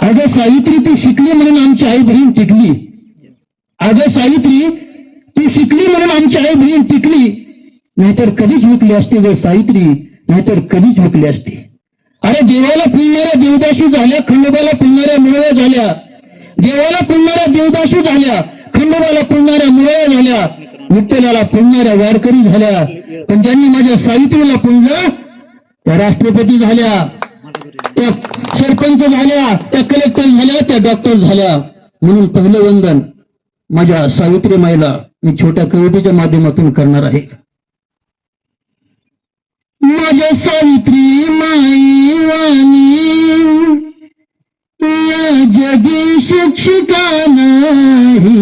अगं सावित्री ती शिकली म्हणून आमची आई बहीण टिकली. अगं सावित्री ती शिकली म्हणून आमची आई बहीण टिकली. नाहीतर कधीच विकली असते ग सावित्री नाहीतर कधीच विकली असते. अरे देवाला पुणणाऱ्या देवदाशी झाल्या खंडोबाला पुणणाऱ्या मुळव्या झाल्या. देवाला पुणणाऱ्या देवदाशी झाल्या खंडोबाला पुणणाऱ्या मुळव्या झाल्या. विठ्ठलाला पुणणाऱ्या वारकरी झाल्या. पण ज्यांनी माझ्या सावित्रीला पुणलं त्या राष्ट्रपती झाल्या. त्या सरपंच झाल्या त्या कलेक्टर झाल्या त्या डॉक्टर झाल्या. म्हणून पहिलं वंदन माझ्या सावित्री माईला मी छोट्या कवितेच्या माध्यमातून करणार आहे. माझ्या सावित्री माई वाणी या जगी शिक्षिका नाही.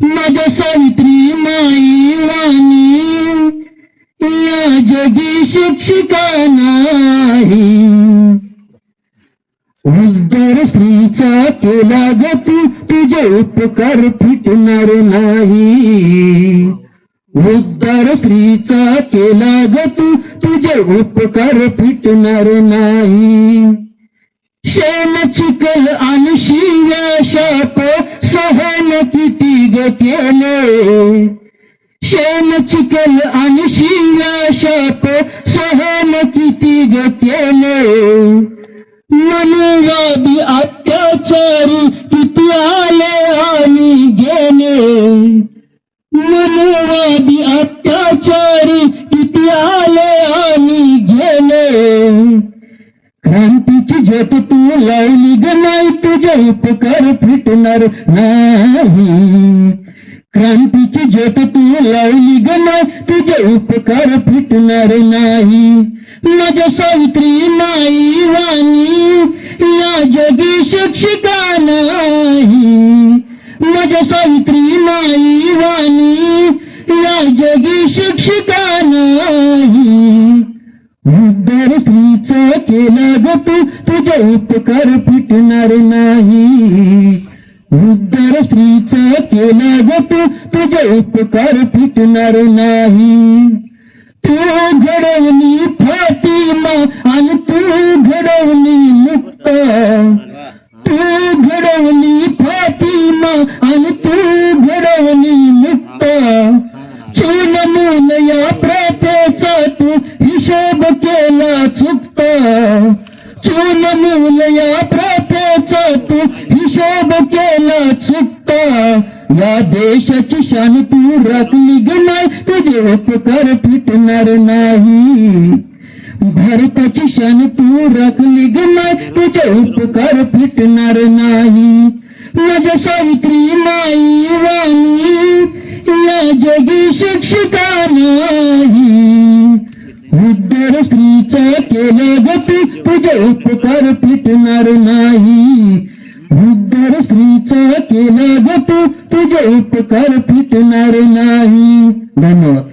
माझ्या सावित्री माई वाणी जगी शिक्षिका नाही उद्धार स्त्रीचा केला ग तू तुझे उपकार फिटणार नाही। उद्धार स्त्रीचा केला ग तू तुझे उपकार फिटणार नाही। शेण चिकल शिव्या शाप सहन किती ग केले। शेण चिकल आणि शिंगा शाप सहन किती ग केले मनुवादी अत्याचारी किती आले आणि गेले. मनुवादी अत्याचारी किती आले आणि गेले. क्रांतीची ज्योत तू लावली ग नाही तुझे उपकार फिटणार नाही. क्रांतीची ज्योत तू लावली ग नाही तुझे उपकार फिटणार नाही. माझ्या सावित्री माई वाणी या जगी शिक्षिका नाही. माझ्या सावित्री माई वाणी या जगी शिक्षिका नाही. उद्धार स्त्रीचा केला ग तू तुझे उपकार फिटणार नाही. उद्धार स्त्रीचा केला ग तू तुझे उपकार फिटणार नाही. तू घडवली फातिमा आणि तू घडवली मुक्त. तू घडवली फातिमा आणि तू घडवली मुक्त. चून मूल या प्रथेचा तू हिशोब केला चुकता. चून मूल या प्रथेचा तू केला चुकता या देशाची शान तू राखली ग नाही तुझे उपकार फिटणार नाही. भारताची शान तू राखली ग नाही तुझे उपकार फिटणार नाही. माझ्या सावित्री माई वाणी, या जगी शिक्षिका नाही. उद्धार स्त्रीचा केला ग तुझे उपकार फिटणार नाही. उद्धार स्त्रीचा केला ग तू तुझे उपकार फिटणार नाही. धन्यवाद.